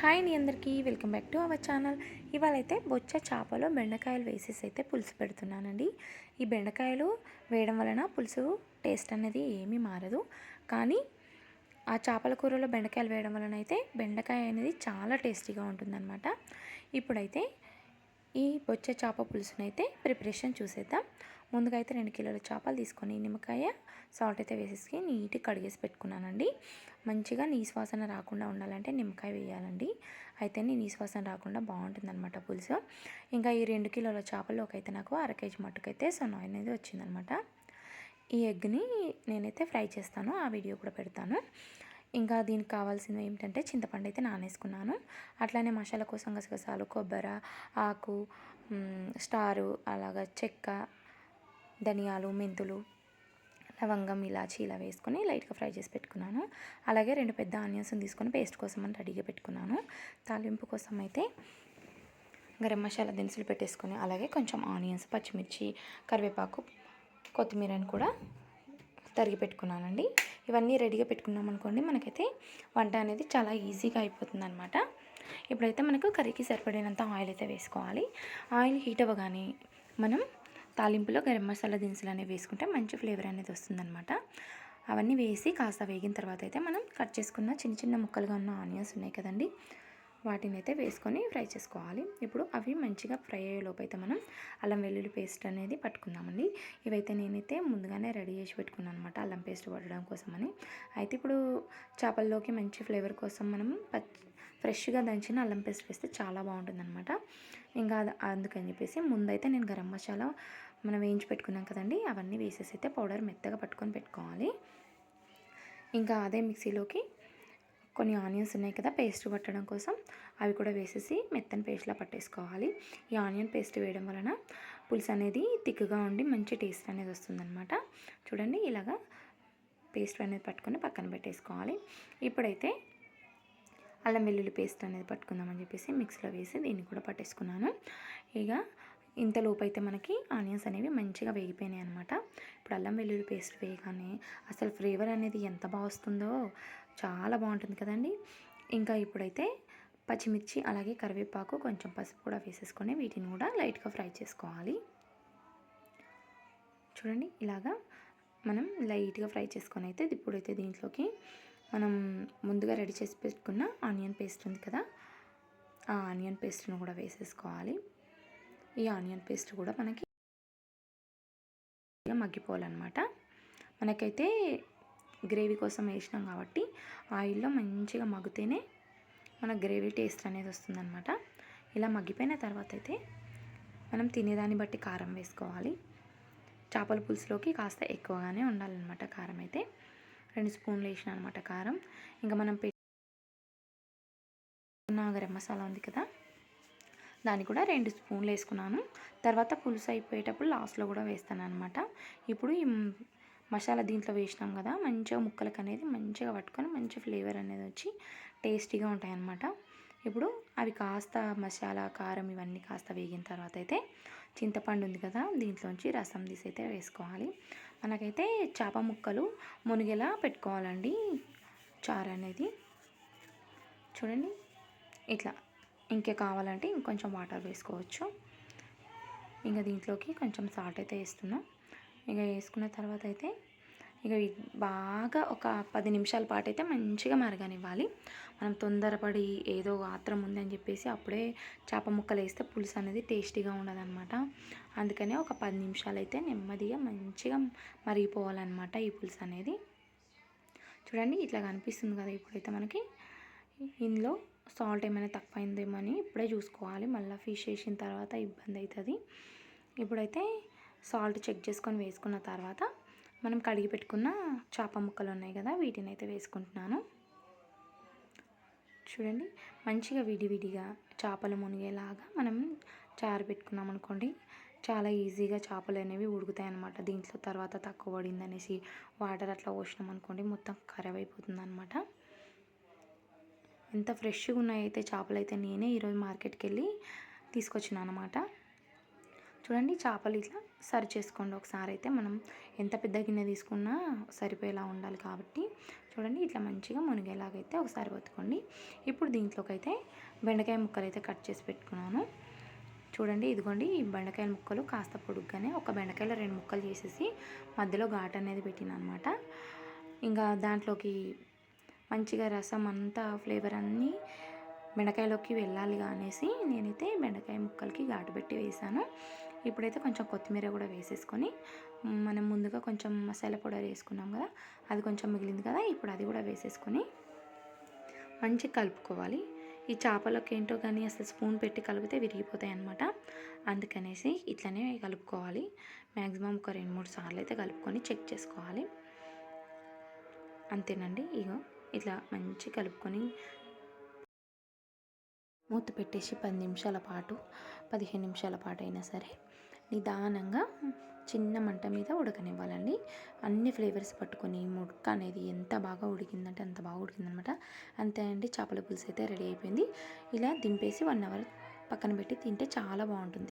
Hi అండి అందరికీ welcome back to our channel. ఇవాళ అయితే బొచ్చ చేపలో బెండకాయలు వేసేసి అయితే పులుసు పెడుతున్నానండి. ఈ బెండకాయలు వేయడం వలన పులుసు టేస్ట్ అనేది ఏమీ మారదు. కానీ ఆ చేపల కూరలో బెండకాయలు వేయడం వలన అయితే బెండకాయ అనేది చాలా టేస్టీగా ఉంటుందన్నమాట. ఇప్పుడైతే ఈ బొచ్చ చేప పులుసునైతే ప్రిపరేషన్ చూసేద్దాం. ముందుగా అయితే రెండు కిలోల చేపలు తీసుకొని నిమ్మకాయ సాల్ట్ అయితే వేసేసి నీట్గా కడిగేసి పెట్టుకున్నానండి. మంచిగా నీశ్వాసన రాకుండా ఉండాలంటే నిమ్మకాయ వేయాలండి. అయితే నీశ్వాసన రాకుండా బాగుంటుందన్నమాట పులుసు. ఇంకా ఈ రెండు కిలోల చేపల్లోకి అయితే నాకు అర కేజీ మట్టుకైతే సొన అనేది వచ్చిందనమాట ఈ ఎగ్ని నేనైతే ఫ్రై చేస్తాను ఆ వీడియో కూడా పెడతాను. ఇంకా దీనికి కావాల్సినవి ఏమిటంటే చింతపండు అయితే నానేసుకున్నాను. అట్లానే మసాలా కోసం గసగసాలు కొబ్బరి ఆకు స్టారు అలాగా చెక్క ధనియాలు మెంతులు లవంగం ఇలాచి ఇలా వేసుకొని లైట్గా ఫ్రై చేసి పెట్టుకున్నాను. అలాగే రెండు పెద్ద ఆనియన్స్ తీసుకొని పేస్ట్ కోసం అని రెడీగా పెట్టుకున్నాను. తాలింపు కోసం అయితే గరం మసాలా దినుసులు పెట్టేసుకొని అలాగే కొంచెం ఆనియన్స్ పచ్చిమిర్చి కరివేపాకు కొత్తిమీరని కూడా తరిగి పెట్టుకున్నానండి. ఇవన్నీ రెడీగా పెట్టుకున్నాం అనుకోండి మనకైతే వంట అనేది చాలా ఈజీగా అయిపోతుంది అనమాట ఇప్పుడైతే మనకు కర్రీకి సరిపడినంత ఆయిల్ అయితే వేసుకోవాలి. ఆయిల్ హీట్ అవ్వగానే మనం తాలింపులో గరం మసాలా దినుసులు అనేవి వేసుకుంటే మంచి ఫ్లేవర్ అనేది వస్తుందన్నమాట. అవన్నీ వేసి కాస్త వేగిన తర్వాత అయితే మనం కట్ చేసుకున్న చిన్న చిన్న ముక్కలుగా ఉన్న ఆనియన్స్ ఉన్నాయి కదండి వాటిని అయితే వేసుకొని ఫ్రై చేసుకోవాలి. ఇప్పుడు అవి మంచిగా ఫ్రై అయ్యేలోపు అయితే మనం అల్లం వెల్లుల్లి పేస్ట్ అనేది పట్టుకుందామండి. ఇవైతే నేనైతే ముందుగానే రెడీ చేసి పెట్టుకున్నాను అనమాట అల్లం పేస్ట్ పట్టడం కోసమని. అయితే ఇప్పుడు చేపల్లోకి మంచి ఫ్లేవర్ కోసం మనం ఫ్రెష్గా దంచిన అల్లం పేస్ట్ వేస్తే చాలా బాగుంటుందన్నమాట. ఇంకా అందుకని చెప్పేసి ముందైతే నేను గరం మసాలా మనం వేయించి పెట్టుకున్నాం కదండి అవన్నీ వేసేసి అయితే పౌడర్ మెత్తగా పట్టుకొని పెట్టుకోవాలి. ఇంకా అదే మిక్సీలోకి కొన్ని ఆనియన్స్ ఉన్నాయి కదా పేస్ట్ పట్టడం కోసం అవి కూడా వేసేసి మెత్తని పేస్ట్లా పట్టేసుకోవాలి. ఈ ఆనియన్ పేస్ట్ వేయడం వలన పులుసు అనేది తిక్కుగా ఉండి మంచి టేస్ట్ అనేది వస్తుందన్నమాట. చూడండి ఇలాగా పేస్ట్ అనేది పట్టుకొని పక్కన పెట్టేసుకోవాలి. ఇప్పుడైతే అల్లం వెల్లుల్లి పేస్ట్ అనేది పట్టుకుందామని చెప్పేసి మిక్సీలో వేసి దీన్ని కూడా పట్టేసుకున్నాను. ఇక ఇంతలోపు అయితే మనకి ఆనియన్స్ అనేవి మంచిగా వేగిపోయినాయి అనమాట ఇప్పుడు అల్లం వెల్లుల్లి పేస్ట్ వేయగానే అసలు ఫ్లేవర్ అనేది ఎంత బాగా వస్తుందో చాలా బాగుంటుంది కదండి. ఇంకా ఇప్పుడైతే పచ్చిమిర్చి అలాగే కరివేపాకు కొంచెం పసుపు కూడా వేసేసుకొని వీటిని కూడా లైట్గా ఫ్రై చేసుకోవాలి. చూడండి ఇలాగా మనం లైట్గా ఫ్రై చేసుకొని అయితే ఇప్పుడైతే దీంట్లోకి మనం ముందుగా రెడీ చేసి పెట్టుకున్న ఆనియన్ పేస్ట్ ఉంది కదా ఆ ఆనియన్ పేస్ట్ను కూడా వేసేసుకోవాలి. ఈ ఆనియన్ పేస్ట్ కూడా మనకి మగ్గిపోవాలన్నమాట. మనకైతే గ్రేవీ కోసం వేసినాం కాబట్టి ఆయిల్లో మంచిగా మగ్గితేనే మన గ్రేవీ టేస్ట్ అనేది వస్తుందన్నమాట. ఇలా మగ్గిపోయిన తర్వాత అయితే మనం తినేదాన్ని బట్టి కారం వేసుకోవాలి. చేపల పులుసులోకి కాస్త ఎక్కువగానే ఉండాలన్నమాట కారం అయితే. రెండు స్పూన్లు వేసిన అనమాట కారం. ఇంకా మనం పెట్టిన గరం మసాలా ఉంది కదా దాన్ని కూడా రెండు స్పూన్లు వేసుకున్నాను. తర్వాత పులుసు అయిపోయేటప్పుడు లాస్ట్లో కూడా వేస్తాను అనమాట ఇప్పుడు ఈ మసాలా దీంట్లో వేసినాం కదా మంచిగా ముక్కలకు అనేది మంచిగా పట్టుకొని మంచి ఫ్లేవర్ అనేది వచ్చి టేస్టీగా ఉంటాయన్నమాట ఇప్పుడు అవి కాస్త మసాలా కారం ఇవన్నీ కాస్త వేగిన తర్వాత అయితే చింతపండు ఉంది కదా దీంట్లోంచి రసం తీసి అయితే వేసుకోవాలి. మనకైతే చేప ముక్కలు మునిగేలా పెట్టుకోవాలండి చారు అనేది. చూడండి ఇట్లా ఇంకే కావాలంటే ఇంకొంచెం వాటర్ వేసుకోవచ్చు. ఇంకా దీంట్లోకి కొంచెం సాల్ట్ అయితే వేస్తున్నాం. ఇంకా వేసుకున్న తర్వాత అయితే ఇక బాగా ఒక పది నిమిషాల పాటు అయితే మంచిగా మరగనివ్వాలి. మనం తొందరపడి ఏదో ఆత్రం ఉంది అని చెప్పేసి అప్పుడే చేప ముక్కలు వేస్తే పులుసు అనేది టేస్టీగా ఉండదన్నమాట. అందుకనే ఒక పది నిమిషాలు అయితే నెమ్మదిగా మంచిగా మరిగిపోవాలన్నమాట ఈ పులుసు అనేది. చూడండి ఇట్లా కనిపిస్తుంది కదా ఇప్పుడైతే మనకి. ఇందులో సాల్ట్ ఏమైనా తక్కువైందేమో అని ఇప్పుడే చూసుకోవాలి. మళ్ళీ ఫిష్ వేసిన తర్వాత ఇబ్బంది అవుతుంది. ఇప్పుడైతే సాల్ట్ చెక్ చేసుకొని వేసుకున్న తర్వాత మనం కడిగి పెట్టుకున్న చేప ముక్కలు ఉన్నాయి కదా వీటిని అయితే వేసుకుంటున్నాను. చూడండి మంచిగా విడివిడిగా చేపలు మునిగేలాగా మనం చారు పెట్టుకున్నాం అనుకోండి చాలా ఈజీగా చేపలు అనేవి ఉడుకుతాయి అనమాట దీంట్లో తర్వాత తక్కువ పడింది అనేసి వాటర్ అట్లా పోసినాం అనుకోండి మొత్తం ఖరాబ్ అయిపోతుంది అనమాట ఎంత ఫ్రెష్గా ఉన్నాయైతే చేపలు అయితే నేనే ఈరోజు మార్కెట్కి వెళ్ళి తీసుకొచ్చిన అనమాట చూడండి చేపలు ఇట్లా సర్వ్ చేసుకోండి. ఒకసారి అయితే మనం ఎంత పెద్ద గిన్నె తీసుకున్నా సరిపోయేలా ఉండాలి కాబట్టి. చూడండి ఇట్లా మంచిగా మునిగేలాగైతే ఒకసారి బతుకోండి ఇప్పుడు దీంట్లోకి అయితే బెండకాయ ముక్కలు అయితే కట్ చేసి పెట్టుకున్నాను. చూడండి ఇదిగోండి ఈ బెండకాయ ముక్కలు కాస్త పొడుగ్గానే ఒక బెండకాయలో రెండు ముక్కలు చేసేసి మధ్యలో ఘాట్ అనేది పెట్టిన అనమాట ఇంకా దాంట్లోకి మంచిగా రసం అంతా ఫ్లేవర్ అన్నీ బెండకాయలోకి వెళ్ళాలి అనేసి నేనైతే బెండకాయ ముక్కలకి ఘాటు పెట్టి వేసాను. ఇప్పుడైతే కొంచెం కొత్తిమీర కూడా వేసేసుకొని మనం ముందుగా కొంచెం మసాలా పౌడర్ వేసుకున్నాం కదా అది కొంచెం మిగిలింది కదా ఇప్పుడు అది కూడా వేసేసుకొని మంచిగా కలుపుకోవాలి. ఈ చేపలకి ఏంటో కానీ అసలు స్పూన్ పెట్టి కలిపితే విరిగిపోతాయి అన్నమాట. అందుకనేసి ఇట్లనే కలుపుకోవాలి. మ్యాక్సిమం ఒక రెండు మూడు సార్లు అయితే కలుపుకొని చెక్ చేసుకోవాలి. అంతేనండి ఇగో ఇట్లా మంచి కలుపుకొని మూత పెట్టేసి పది నిమిషాల పాటు పదిహేను నిమిషాల పాటు అయినా సరే నిదానంగా చిన్న మంట మీద ఉడకనివ్వాలండి. అన్ని ఫ్లేవర్స్ పట్టుకొని ముడక అనేది ఎంత బాగా ఉడికిందంటే అంత బాగా ఉడికిందనమాట. అంతే అండి చేపల పులుసు అయితే రెడీ అయిపోయింది. ఇలా దింపేసి వన్ అవర్ పక్కన పెట్టి తింటే చాలా బాగుంటుంది.